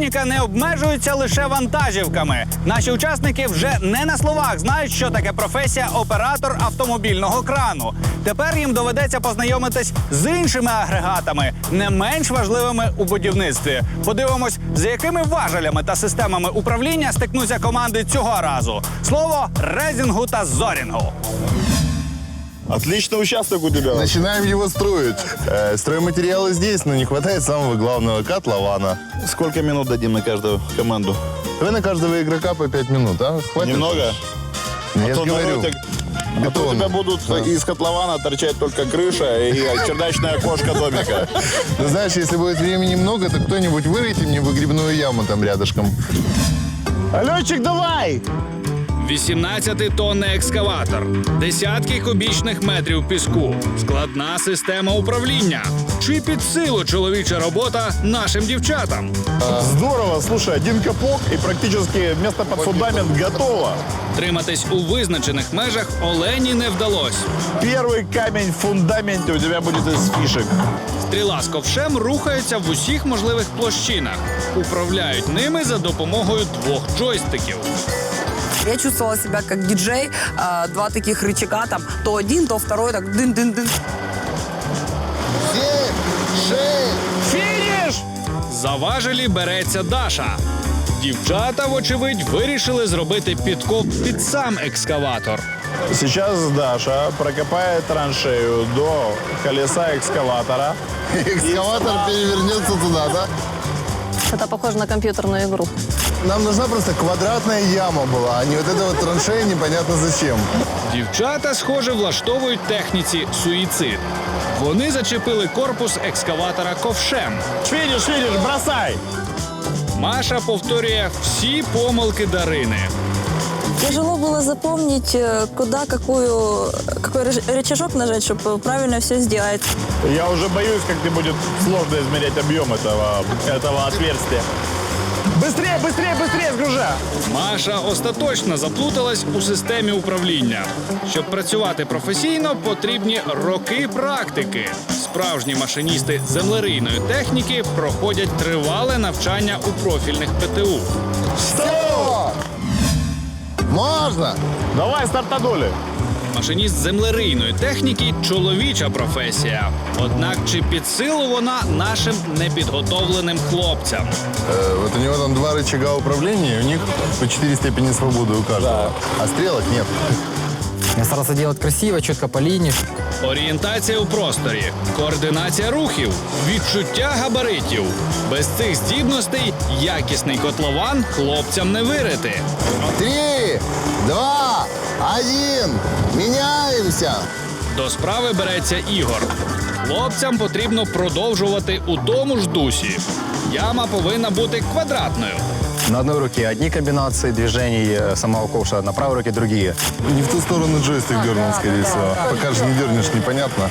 техніка не обмежується лише вантажівками. Наші учасники вже не на словах знають, що таке професія оператор автомобільного крану. Тепер їм доведеться познайомитись з іншими агрегатами, не менш важливими у будівництві. Подивимось, з якими важелями та системами управління стикнуться команди цього разу. Слово резінгу та зорінгу. Отличный участок у тебя. Начинаем его строить. Э, стройматериалы здесь, но не хватает самого главного котлована. Сколько минут дадим на каждую команду? Вы на каждого игрока по 5 минут, а? Хватит? Немного? Ну, Я А же то говорю. народ, а то у тебя будут Да. из котлована торчать только крыша и чердачное окошко домика. Ну, знаешь, если будет времени много, то кто-нибудь вырыйте мне выгребную яму там рядышком. Летчик, давай! 18-тонний екскаватор, десятки кубічних метрів піску, складна система управління. Чи під силу чоловіча робота нашим дівчатам? Здорово, слушай, один капок и практически место под фундамент готово. Триматись у визначених межах Олені не вдалось. Первый камень в фундаменте у тебя будет из фишек. Стріла з ковшем рухається в усіх можливих площинах. Управляють ними за допомогою двох джойстиків. Я чувствовала себя как диджей, а, два таких рычага, там, то один, то второй, так дын-дын-дын. Семь, шесть. Финиш! За важелі береться Даша. Дівчата, вочевидь, вирішили зробити підкоп під сам екскаватор. Сейчас Даша прокопает траншею до колеса экскаватора. Экскаватор перевернется туда, да? Это похоже на компьютерную игру. Нам нужна просто квадратная яма была, а не вот эта вот траншея непонятно зачем. Дівчата, схоже, влаштовують техніці суїцид. Вони зачепили корпус екскаватора ковшем. Финиш, финиш, бросай! Маша повторює всі помилки Дарини. Тяжело было запомнить, э, куда какую, какой рычаг- рычажок нажать, чтобы правильно все сделать. Я уже боюсь, как тебе будет сложно измерять объем этого, этого отверстия. Быстрее, быстрее, быстрее, сгружа! Маша остаточно заплуталась у системі управління. Щоб працювати професійно, потрібні роки практики. Справжні машиністи землерийної техніки проходять тривале навчання у профільних ПТУ. Все! Можно! Давай, стартанули! Машиніст землерийної техніки чоловіча професія. Однак чи під силу вона нашим непідготовленим хлопцям? Э, вот у него там два рычага управления, и у них по четыре степени свободы у каждого. А стрелок нет. Я старался делать красиво, четко по линии. Орієнтація у просторі, координація рухів, відчуття габаритів. Без цих здібностей якісний котлован хлопцям не вирити. Три, два, один. Меняемся. До справи береться Ігор. Хлопцям потрібно продовжувати у тому ж дусі. Яма повинна бути квадратною. На одной руке одни комбинации движений э, самого ковша, на правой руке другие. Не в ту сторону джойстик дернул, скорее всего. Пока же не дернешь, непонятно.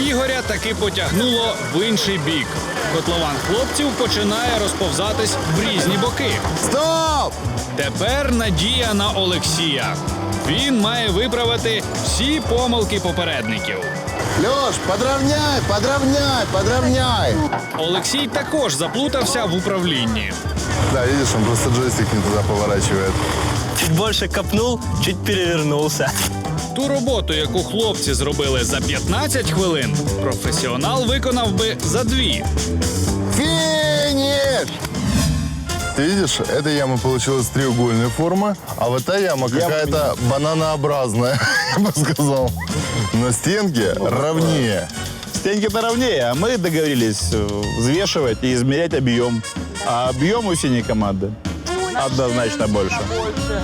Ігоря таки потягнуло в інший бік. Котлован хлопців починає розповзатись в різні боки. Стоп! Тепер надія на Олексія. Він має виправити всі помилки попередників. Леш, подровняй, подровняй, подровняй. Олексій також заплутався в управлінні. Да, видишь, он просто джойстик не туда поворачивает. Чуть больше копнул, чуть перевернулся. Ту роботу, яку хлопці зробили за 15 хвилин, професіонал виконав би за дві. Ты видишь, эта яма получилась треугольной формы, а вот та яма какая-то бананообразная, я бы сказал. На стенке ровнее. Стенки-то ровнее, а мы договорились э, взвешивать и измерять объем. А объем у синей команды однозначно больше.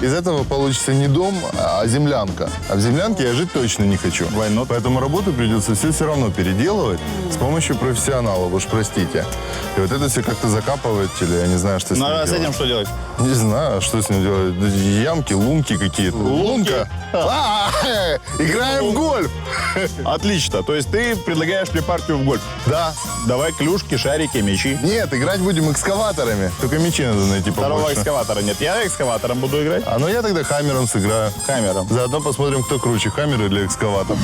Из этого получится не дом, а землянка. А в землянке я жить точно не хочу. Войну. Поэтому работу придется все все равно переделывать с помощью профессионалов, уж простите. И вот это все как-то закапывать или я не знаю, что с Ну ним а с делать. этим что делать? Не знаю, что с ним делать. Ямки, лунки какие-то. Лунка? А, Играем в гольф. Отлично. То есть ты предлагаешь мне партию в гольф? Да. Давай клюшки, шарики, мячи. Нет, играть будем экскаваторами. Только мячи надо найти Второго побольше. экскаватора нет. Я экскаватором буду играть. А ну я тогда хаммером сыграю. Камером. Заодно посмотрим, кто круче, хаммер или экскаватор.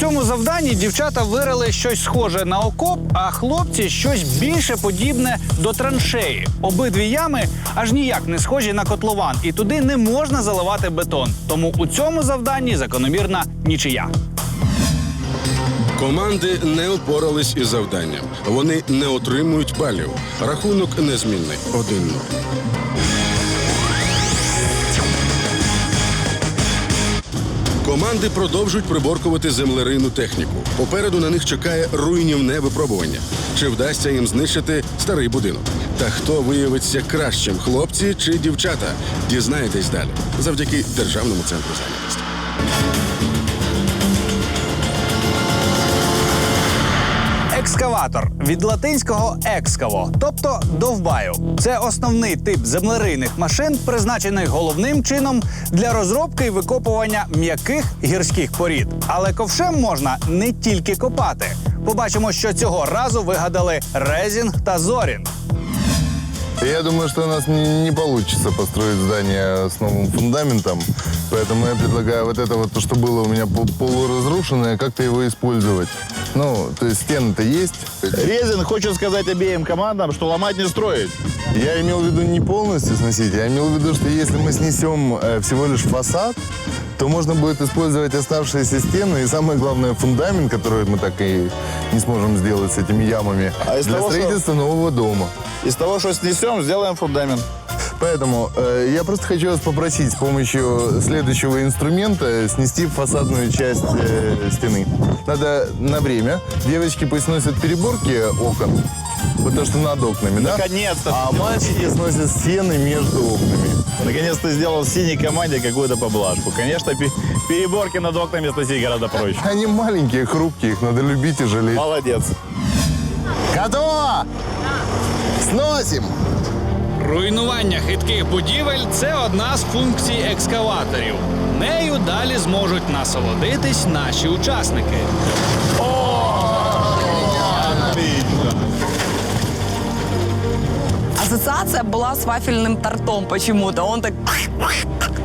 Цьому завданні дівчата вирили щось схоже на окоп, а хлопці щось більше подібне до траншеї. Обидві ями аж ніяк не схожі на котлован, і туди не можна заливати бетон. Тому у цьому завданні закономірна нічия. Команди не впорались із завданням. Вони не отримують балів. Рахунок незмінний 1-0. Команди продовжують приборкувати землерийну техніку. Попереду на них чекає руйнівне випробування. Чи вдасться їм знищити старий будинок? Та хто виявиться кращим, хлопці чи дівчата? Дізнаєтесь далі завдяки Державному центру зайнятості. Екскаватор від латинського екскаво, тобто довбаю. Це основний тип землерийних машин, призначений головним чином для розробки і викопування м'яких гірських порід. Але ковшем можна не тільки копати. Побачимо, що цього разу вигадали Резінг та Зорін. Я думаю, что у нас не, не получится построить здание с новым фундаментом, поэтому я предлагаю вот это вот, то, что было у меня пол- полуразрушенное, как-то его использовать. Ну, то есть стены-то есть. Резин хочет сказать обеим командам, что ломать не строить. Я имел в виду не полностью сносить, я имел в виду, что если мы снесем э, всего лишь фасад, то можно будет использовать оставшиеся стены и самое главное фундамент, который мы так и не сможем сделать с этими ямами, А для того, что- строительства нового дома. Из того, что снесем, сделаем фундамент. Поэтому э, я просто хочу вас попросить с помощью следующего инструмента снести фасадную часть э, стены. Надо на время. Девочки пусть сносят переборки окон, вот то, что над окнами, да? Наконец-то. А мальчики сносят стены между окнами. Наконец ты сделал синей команде какую-то поблажку. Конечно, пе- переборки над окнами сносить гораздо проще. Они маленькие, хрупкие, их надо любить и жалеть. Молодец. Готово! Сносим! Руйнування хитких будівель це одна з функцій екскаваторів. Нею далі зможуть насолодитись наші учасники. Ассоциация была с вафельным тортом почему-то. Он так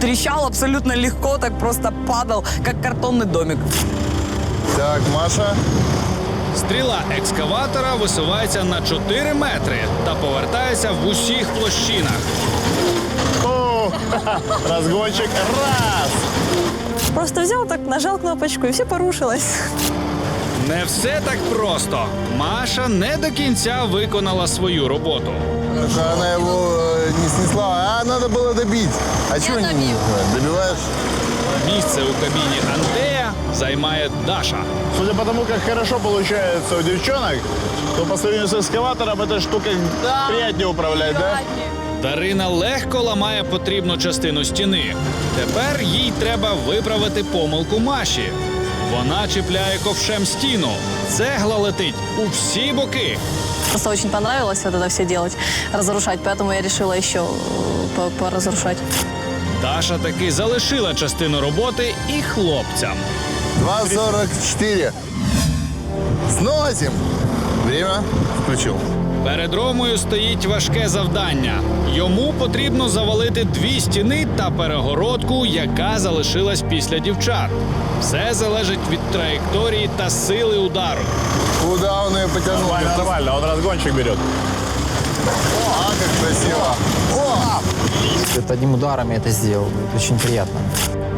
трещал абсолютно легко, так просто падал, как картонный домик. Так, Маша. Стріла екскаватора висувається на 4 метри та повертається в усіх площинах. О, разгончик. Раз. Просто взял так, нажал кнопочку, и все порушилось. Не все так просто. Маша не до кінця виконала свою роботу. Что Она его э, не снесла, а надо было добить. А чего не добиваешь? Місце у кабіні Антея займає Даша. Судя по тому, как хорошо получается у девчонок, то по сравнению с экскаватором эта штука приятнее управлять, да? Дарина легко ламає потрібну частину стіни. Тепер їй треба виправити помилку Маші. Вона чіпляє ковшем стіну. Цегла летить у всі боки. Просто очень понравилось вот это все делать, разрушать, поэтому я решила еще э, по- поразрушать. Даша таки залишила частину роботи і хлопцям. 2.44. Сносим. Время включил. Перед Ромою стоїть важке завдання. Йому потрібно завалити дві стіни та перегородку, яка залишилась після дівчат. Все залежить від траєкторії та сили удару. Куда он ее потянул? Нормально, нормально. Он разгончик берет. А, как красиво. О! Это одним ударом я это сделал. Это очень приятно.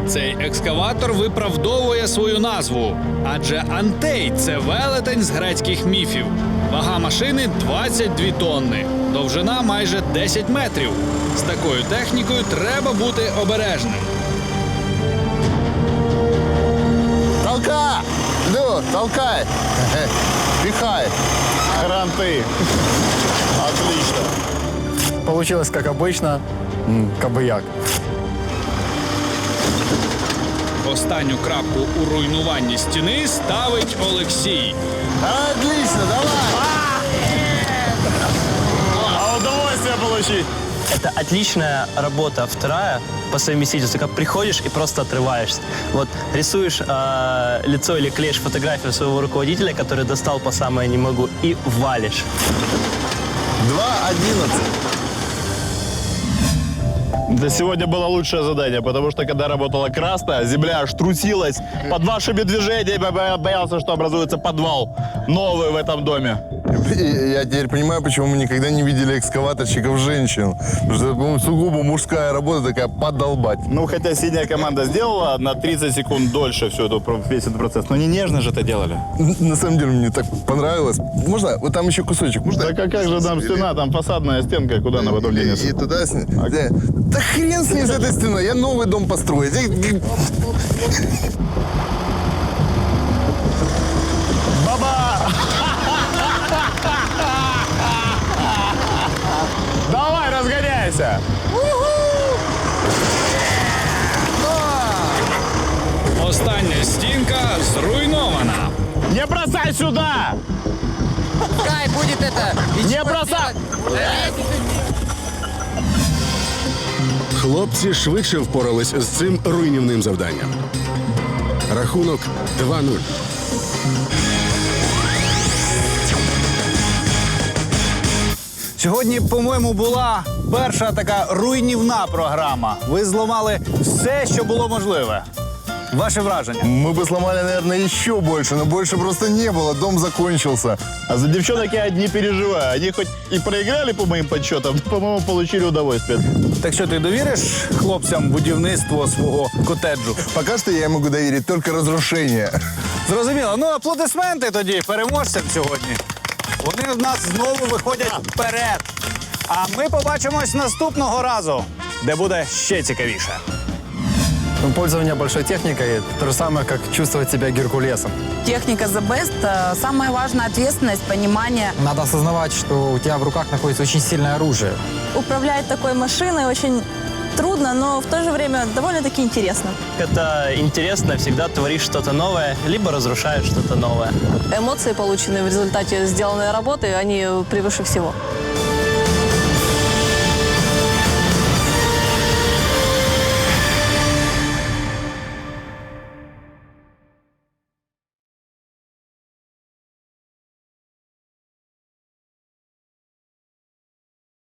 Цей екскаватор виправдовує свою назву, адже Антей це велетень з грецьких міфів. Вага машини 22 тонни, довжина майже 10 метрів. З такою технікою треба бути обережним. Толкай! Ну, толкай! Пихай! Гранты. Отлично. Получилось, как обычно, м, кабыяк. Останню крапку у руйнуванні стіни ставить Олексій. Отлично, давай! Получить. Это отличная работа. Вторая по совместительству, как приходишь и просто отрываешься. Вот рисуешь э, лицо или клеишь фотографию своего руководителя, который достал по самое не могу, и валишь. 2.11. Да сегодня было лучшее задание, потому что когда работала красная, земля аж трусилась. Под вашими движениями я боялся, что образуется подвал новый в этом доме. И Я теперь понимаю, почему мы никогда не видели экскаваторщиков женщин. Потому что это, по-моему, сугубо мужская работа такая подолбать. Ну, хотя синяя команда сделала на 30 секунд дольше всю эту, весь этот процесс. Но не нежно же это делали. На самом деле мне так понравилось. Можно? Вот там еще кусочек. Можно? Так а как же там стена, там фасадная стенка, куда она потом денется? и туда с... Да. Да хрен с ней с этой стеной, я новый дом построю. Я- разгоняйся! Остання стінка зруйнована. Не бросай сюда! Кай будет это. Не бросай! Хлопці швидше впорались з цим руйнівним завданням. Рахунок 2-0. Сьогодні, по-моєму, була перша така руйнівна програма. Ви зламали все, що було можливе. Ваше враження? Мы бы сломали, наверное, еще больше, но больше просто не было. Дом закончился. А за девчонок я не переживаю. Они хоть и проиграли по моим подсчетам, но, по-моему, получили удовольствие. Так що ти довіриш хлопцям будівництво свого котеджу? Пока что я могу доверить только разрушение. Зрозуміло. Ну, аплодисменти тоді переможцям сьогодні. Вони в нас знову виходять вперед. А ми побачимось наступного разу, де буде ще цікавіше. Пользование большой техникой – то же самое, как чувствовать себя Геркулесом. Техника The Best. Самая важная ответственность, понимание. Надо осознавать, что у тебя в руках находится очень сильное оружие. Управлять такой машиной очень трудно, но в то же время довольно-таки интересно. Это интересно, всегда творишь что-то новое, либо разрушаешь что-то новое. Эмоции, полученные в результате сделанной работы, они превыше всего.